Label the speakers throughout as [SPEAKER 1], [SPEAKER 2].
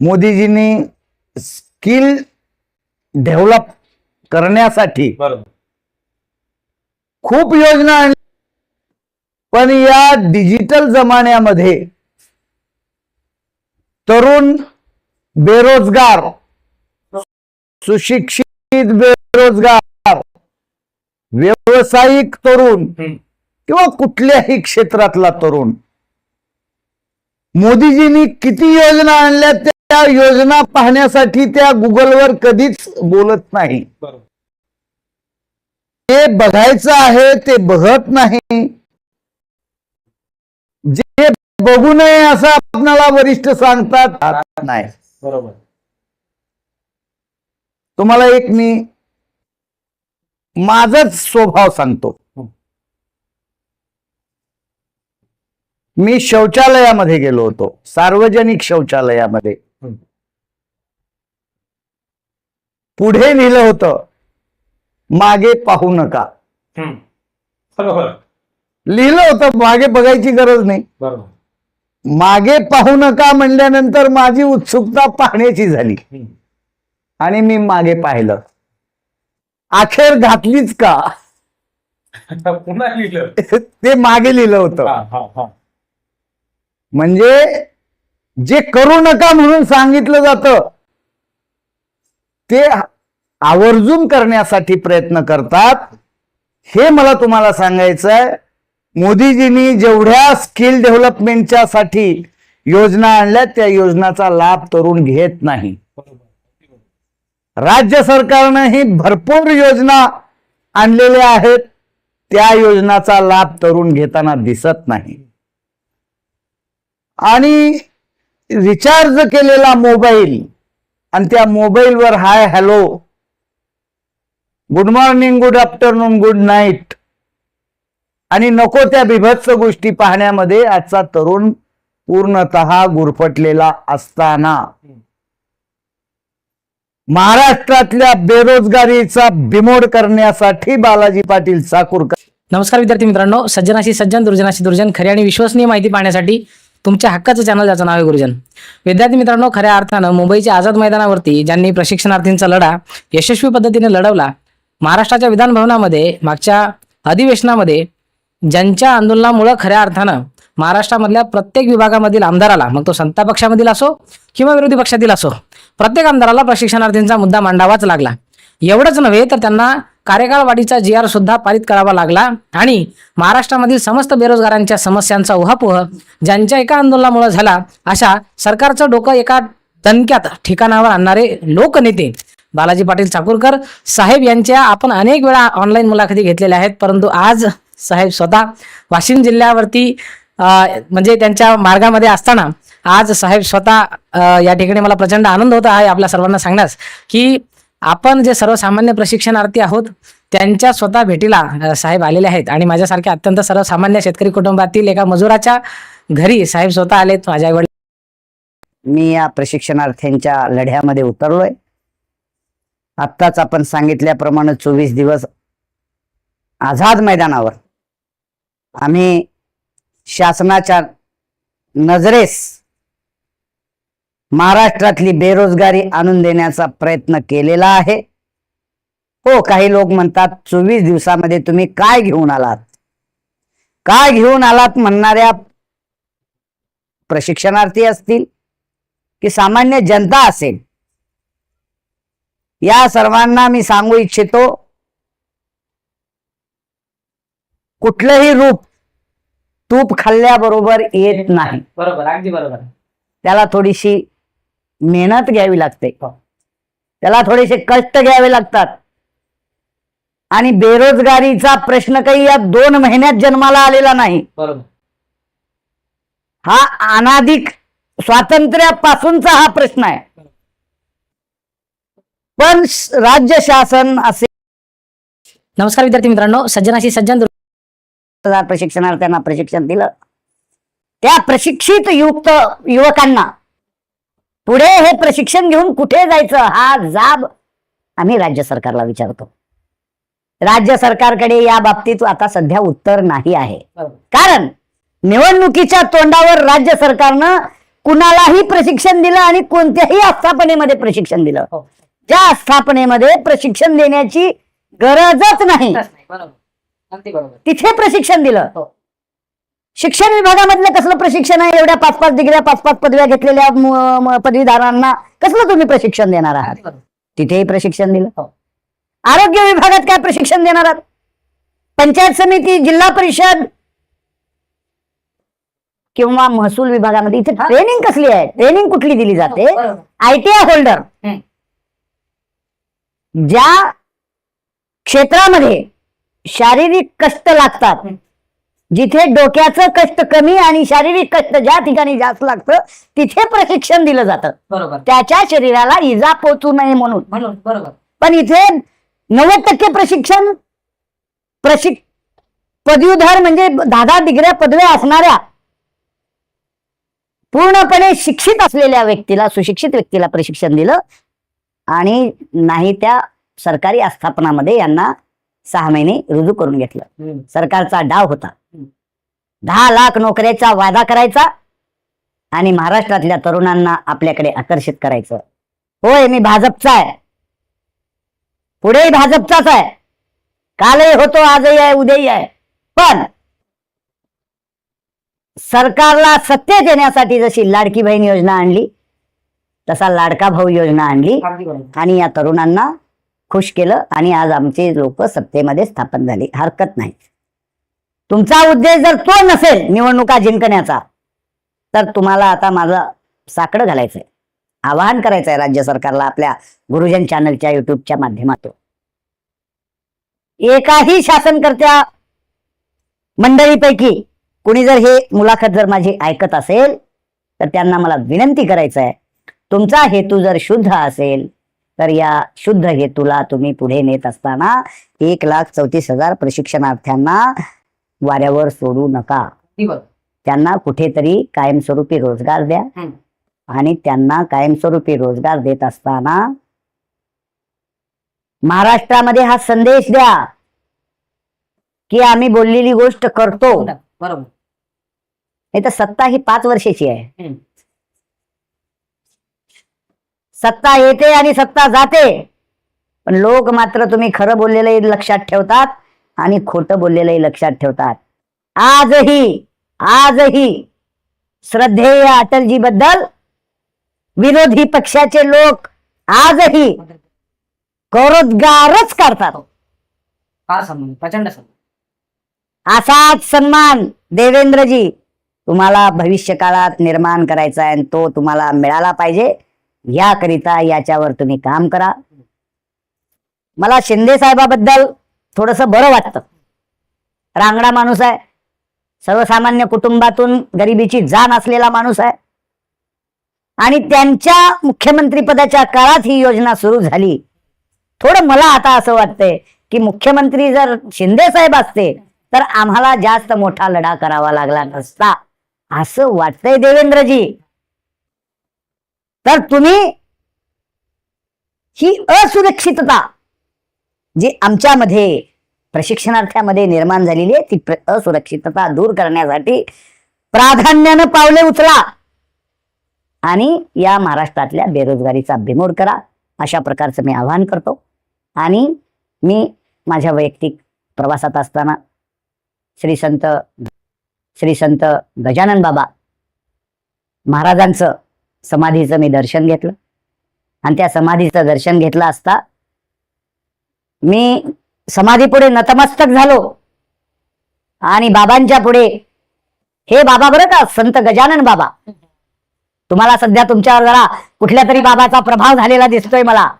[SPEAKER 1] मोदीजींनी skill develop करण्यासाठी खूप योजना आणल्या. पण या डिजिटल जमान्यामध्ये तरुण बेरोजगार सुशिक्षित बेरोजगार व्यावसायिक तरुण. किंवा कुठल्याही क्षेत्रातला तरुण मोदीजींनी किती योजना आणल्या त्या योजना पाहण्यासाठी त्या गुगलवर कधीच बोलत नाही. ते बघायचं आहे ते बघत नाही. जे बघू नये असं आपणाला वरिष्ठ सांगतात नाही.
[SPEAKER 2] बरोबर.
[SPEAKER 1] तुम्हाला एक मी माझाच स्वभाव सांगतो. मी शौचालयामध्ये गेलो होतो. सार्वजनिक शौचालयामध्ये. पुढे लिहिलं होतं. मागे पाहू नका. लिहिलं होतं मागे बघायची गरज नाही. मागे पाहू नका म्हणल्यानंतर माझी उत्सुकता पाहण्याची झाली. आणि मी मागे पाहिलं. अखेर घातलीच का?
[SPEAKER 2] पुन्हा लिहिलं.
[SPEAKER 1] ते मागे लिहिलं होतं. म्हणजे जे करू नका म्हणून सांगितलं जातं ते आवर्जून करण्यासाठी प्रयत्न करतात. हे मला तुम्हाला सांगायचं आहे मोदीजींनी जेवढ्या स्किल डेव्हलपमेंटच्या साठी योजना आणल्या त्या योजनाचा लाभ तरुण घेत नाही. राज्य सरकारनं ही भरपूर योजना आणलेल्या आहेत त्या योजनाचा लाभ तरुण घेताना दिसत नाही. आणि रिचार्ज केलेला मोबाईल आणि त्या मोबाईलवर hi hello good morning good afternoon good night आणि नको त्या बिभत्स गोष्टी पाहण्यामध्ये आजचा तरुण पूर्णतः गुरफटलेला असताना. महाराष्ट्रातल्या बेरोजगारीचा बिमोड करण्यासाठी बालाजी पाटील चाकूरकर.
[SPEAKER 3] नमस्कार विद्यार्थी मित्रांनो सज्जनाशी सज्जन दुर्जनाशी दुर्जन खरी आणि विश्वसनीय माहिती पाहण्यासाठी तुमच्या हक्काचं चॅनल ज्याचं नाव आहे गुरुजन. विद्यार्थी मित्रांनो खऱ्या अर्थानं मुंबईच्या आझाद मैदानावरती ज्यांनी प्रशिक्षणार्थींचा लढा यशस्वी पद्धतीने लढवला महाराष्ट्राच्या विधानभवनामध्ये मागच्या अधिवेशनामध्ये ज्यांच्या आंदोलनामुळं खऱ्या अर्थानं महाराष्ट्रामधल्या प्रत्येक विभागामधील आमदाराला मग तो सत्ता पक्षामधील असो किंवा विरोधी पक्षातील असो प्रत्येक आमदाराला प्रशिक्षणार्थींचा मुद्दा मांडावाच लागला. एवढंच नव्हे तर त्यांना कार्यकाळ वाढीचा जी आर सुद्धा पारित करावा लागला आणि महाराष्ट्रामधील समस्त बेरोजगारांच्या समस्यांचा उहापोह ज्यांच्या एका आंदोलनामुळे झाला अशा सरकारचं डोकं एका तणक्यात ठिकाणावर आणणारे लोकनेते बालाजी पाटील चाकूरकर साहेब यांच्या आपण अनेक वेळा ऑनलाईन मुलाखती घेतलेल्या आहेत परंतु आज साहेब स्वतः वाशिम जिल्ह्यावरती म्हणजे त्यांच्या मार्गामध्ये असताना आज साहेब स्वतः या ठिकाणी मला प्रचंड आनंद होत आहे आपल्या सर्वांना सांगण्यास की आपण जे सर्वसामान्य प्रशिक्षणार्थी आहोत त्यांच्या स्वतः भेटीला साहेब आलेले आहेत. आणि माझ्यासारख्या अत्यंत सर्वसामान्य शेतकरी कुटुंबातील एका मजुराच्या घरी साहेब स्वतः आलेत माझ्या आई
[SPEAKER 1] मी या प्रशिक्षणार्थ्यांच्या लढ्यामध्ये उतरलोय. आत्ताच आपण सांगितल्याप्रमाणे चोवीस दिवस आझाद मैदानावर आम्ही शासनाच्या नजरेस महाराष्ट्रातली बेरोजगारी आणून देण्याचा प्रयत्न केलेला आहे. हो काही लोक म्हणतात चोवीस दिवसामध्ये तुम्ही काय घेऊन आलात? काय घेऊन आलात म्हणणाऱ्या प्रशिक्षणार्थी असतील की सामान्य जनता असेल? या सर्वांना मी सांगू इच्छितो कुठलंही रूप तूप खाल्ल्याबरोबर येत नाही.
[SPEAKER 3] बरोबर अगदी बरोबर.
[SPEAKER 1] त्याला थोडीशी मेहनत घ्यावी लागते. त्याला थोडेसे कष्ट घ्यावे लागतात. आणि बेरोजगारीचा प्रश्न काही या दोन महिन्यात जन्माला आलेला नाही.
[SPEAKER 3] बरोबर.
[SPEAKER 1] हा अनाधिक स्वातंत्र्यापासूनचा हा प्रश्न आहे. पण राज्य शासन असे
[SPEAKER 3] नमस्कार विद्यार्थी मित्रांनो सज्जनाशी सज्जन
[SPEAKER 1] प्रशिक्षणार्थ्यांना प्रशिक्षण दिलं. त्या प्रशिक्षित युक्त युवकांना पुढे हे प्रशिक्षण घेऊन कुठे जायचं? हा जाब आम्ही राज्य सरकारला विचारतो. राज्य सरकारकडे या बाबतीत आता सध्या उत्तर नाही आहे. कारण निवडणुकीच्या तोंडावर राज्य सरकारनं
[SPEAKER 4] कुणालाही प्रशिक्षण दिलं आणि कोणत्याही आस्थापनेमध्ये प्रशिक्षण दिलं.
[SPEAKER 3] हो.
[SPEAKER 4] ज्या आस्थापनेमध्ये प्रशिक्षण देण्याची गरजच नाही. तिथे प्रशिक्षण दिलं.
[SPEAKER 3] हो.
[SPEAKER 4] शिक्षण विभागामधलं कसलं प्रशिक्षण आहे? एवढ्या पाच पाच डिग्र्या पाच पाच पदव्या घेतलेल्या पदवीधारांना कसलं तुम्ही प्रशिक्षण देणार आहात? तिथेही प्रशिक्षण दिलं?
[SPEAKER 3] हो.
[SPEAKER 4] आरोग्य विभागात काय प्रशिक्षण देणार आहात? पंचायत समिती जिल्हा परिषद किंवा महसूल विभागामध्ये इथे
[SPEAKER 3] हा.
[SPEAKER 4] ट्रेनिंग कसली आहे? ट्रेनिंग कुठली दिली जाते? आयटीआय होल्डर
[SPEAKER 3] हम्म.
[SPEAKER 4] ज्या क्षेत्रामध्ये शारीरिक कष्ट लागतात. जिथे डोक्याचं कष्ट कमी आणि शारीरिक कष्ट ज्या ठिकाणी जास्त लागतं तिथे प्रशिक्षण दिलं जातं.
[SPEAKER 3] बरोबर.
[SPEAKER 4] त्याच्या शरीराला इजा पोचू नये म्हणून.
[SPEAKER 3] म्हणून बरोबर.
[SPEAKER 4] पण इथे नव्वद टक्के प्रशिक्षण प्रशिक पदवीधर म्हणजे दहा दहा डिग्र्या पदव्या असणाऱ्या पूर्णपणे शिक्षित असलेल्या व्यक्तीला सुशिक्षित व्यक्तीला प्रशिक्षण दिलं. आणि नाही त्या सरकारी आस्थापनामध्ये यांना सहा महिने रुजू करून घेतलं. सरकारचा डाव होता. दहा लाख नोकऱ्याचा वादा करायचा आणि महाराष्ट्रातल्या तरुणांना आपल्याकडे आकर्षित करायचं. होय मी भाजपचा आहे. पुढेही भाजपचाच आहे. कालही होतो आजही आहे उद्याही आहे. पण सरकारला सत्तेत येण्यासाठी जशी लाडकी बहीण योजना आणली तसा लाडका भाऊ योजना आणली आणि या तरुणांना खुश केलं आणि आज आमचे लोक सत्तेमध्ये स्थापन झाले. हरकत नाही. तुमचा उद्देश जर तो नसेल निवडणुका जिंकण्याचा तर तुम्हाला आता माझं साकडं घालायचंय. आवाहन करायचंय राज्य सरकारला आपल्या गुरुजन चॅनलच्या युट्यूबच्या माध्यमातून. एकाही शासनकर्त्या मंडळीपैकी कुणी जर हे मुलाखत जर माझी ऐकत असेल तर त्यांना मला विनंती करायचं आहे तुमचा हेतू जर शुद्ध असेल तर या शुद्ध हेतूला तुम्ही पुढे नेत असताना एक लाख चौतीस हजार प्रशिक्षणार्थ्यांना वाऱ्यावर सोडू नका. त्यांना कुठेतरी कायमस्वरूपी रोजगार द्या. आणि त्यांना कायमस्वरूपी रोजगार देत असताना महाराष्ट्रामध्ये हा संदेश द्या की आम्ही बोललेली गोष्ट करतो.
[SPEAKER 3] बरोबर.
[SPEAKER 4] नाही तर सत्ता ही पाच वर्षाची आहे. सत्ता येते आणि सत्ता जाते. पण लोक मात्र तुम्ही खरं बोललेलंही लक्षात ठेवतात आणि खोटं बोललेलंही लक्षात ठेवतात. आजही आजही श्रद्धेय अटलजी बद्दल विरोधी पक्षाचे लोक आजही गौरवगारच करतात.
[SPEAKER 3] प्रचंड
[SPEAKER 4] असाच सन्मान देवेंद्रजी तुम्हाला भविष्य काळात निर्माण करायचा आहे आणि तो तुम्हाला मिळाला पाहिजे. याकरिता याच्यावर तुम्ही काम करा. मला शिंदे साहेबाबद्दल थोडस बरं वाटतं. रांगडा माणूस आहे. सर्वसामान्य कुटुंबातून गरिबीची जाण असलेला माणूस आहे. आणि त्यांच्या मुख्यमंत्री पदाच्या काळात ही योजना सुरू झाली. थोडं मला आता असं वाटतंय की मुख्यमंत्री जर शिंदे साहेब असते तर आम्हाला जास्त मोठा लढा करावा लागला नसता. असं वाटतंय देवेंद्रजी. तर तुम्ही ही असुरक्षितता जी आमच्यामध्ये प्रशिक्षणार्थ्यामध्ये निर्माण झालेली आहे ती असुरक्षितता दूर करण्यासाठी प्राधान्यानं पावले उचला आणि या महाराष्ट्रातल्या बेरोजगारीचा बिमोड करा. अशा प्रकारचं मी आवाहन करतो. आणि मी माझ्या वैयक्तिक प्रवासात असताना श्री संत श्री संत गजानन बाबा महाराजांचं समाधीचं मी दर्शन घेतलं. आणि त्या समाधीचं दर्शन घेतलं असता मी समाधीपुढे नतमस्तक झालो. आणि बाबांच्या पुढे हे बाबा बरं का संत गजानन बाबा तुम्हाला सध्या तुमच्यावर जरा कुठल्या तरी बाबाचा प्रभाव झालेला दिसतोय मला.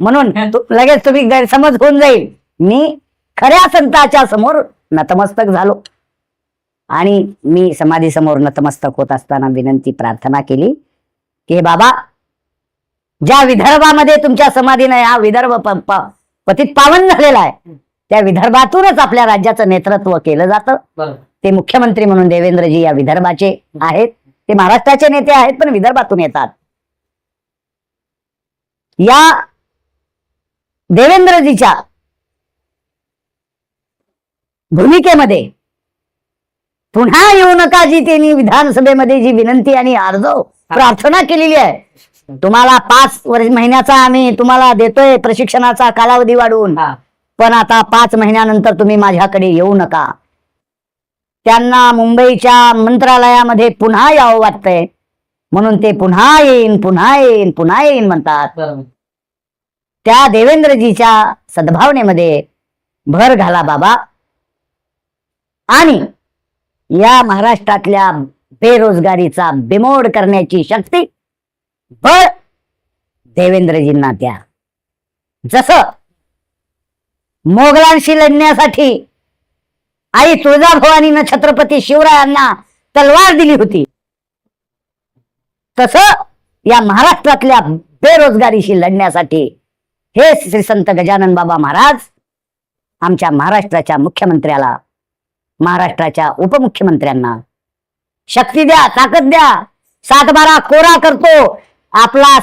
[SPEAKER 4] म्हणून तु- लगेच तुम्ही गैरसमज होऊन जाईल. मी खऱ्या संताच्या समोर नतमस्तक झालो. आणि मी समाधी समोर नतमस्तक होत असताना विनंती प्रार्थना केली. की बाबा ज्या विदर्भामध्ये तुमच्या समाधीने हा विदर्भ पतित पावन झालेला आहे त्या विदर्भातूनच आपल्या राज्याचं नेतृत्व केलं जातं. ते मुख्यमंत्री म्हणून देवेंद्रजी या विदर्भाचे आहेत. ते महाराष्ट्राचे नेते आहेत पण विदर्भातून येतात. या देवेंद्रजीच्या भूमिकेमध्ये पुन्हा येऊ नका जी त्यांनी विधानसभेमध्ये जी विनंती आणि अर्ज प्रार्थना केलेली आहे. तुम्हाला पाच वर्ष महिन्याचा आम्ही तुम्हाला देतोय प्रशिक्षणाचा कालावधी वाढवून. पण आता पाच महिन्यानंतर तुम्ही माझ्याकडे येऊ नका. त्यांना मुंबईच्या मंत्रालयामध्ये पुन्हा यावं वाटतंय. म्हणून ते पुन्हा येईन पुन्हा येईन पुन्हा येईन म्हणतात. त्या देवेंद्रजीच्या सद्भावनेमध्ये भर घाला बाबा. आणि या महाराष्ट्रातल्या बेरोजगारीचा बिमोड करण्याची शक्ती बळ देवेंद्रजींना द्या. जसं मोगलांशी लढण्यासाठी आई तुळजाभवानीनं छत्रपती शिवरायांना तलवार दिली होती तस या महाराष्ट्रातल्या बेरोजगारीशी लढण्यासाठी हे श्री संत गजानन बाबा महाराज आमच्या महाराष्ट्राच्या मुख्यमंत्र्याला महाराष्ट्राच्या उपमुख्यमंत्र्यांना शक्ती द्या ताकद द्या. सातबारा कोरा करतो. आपला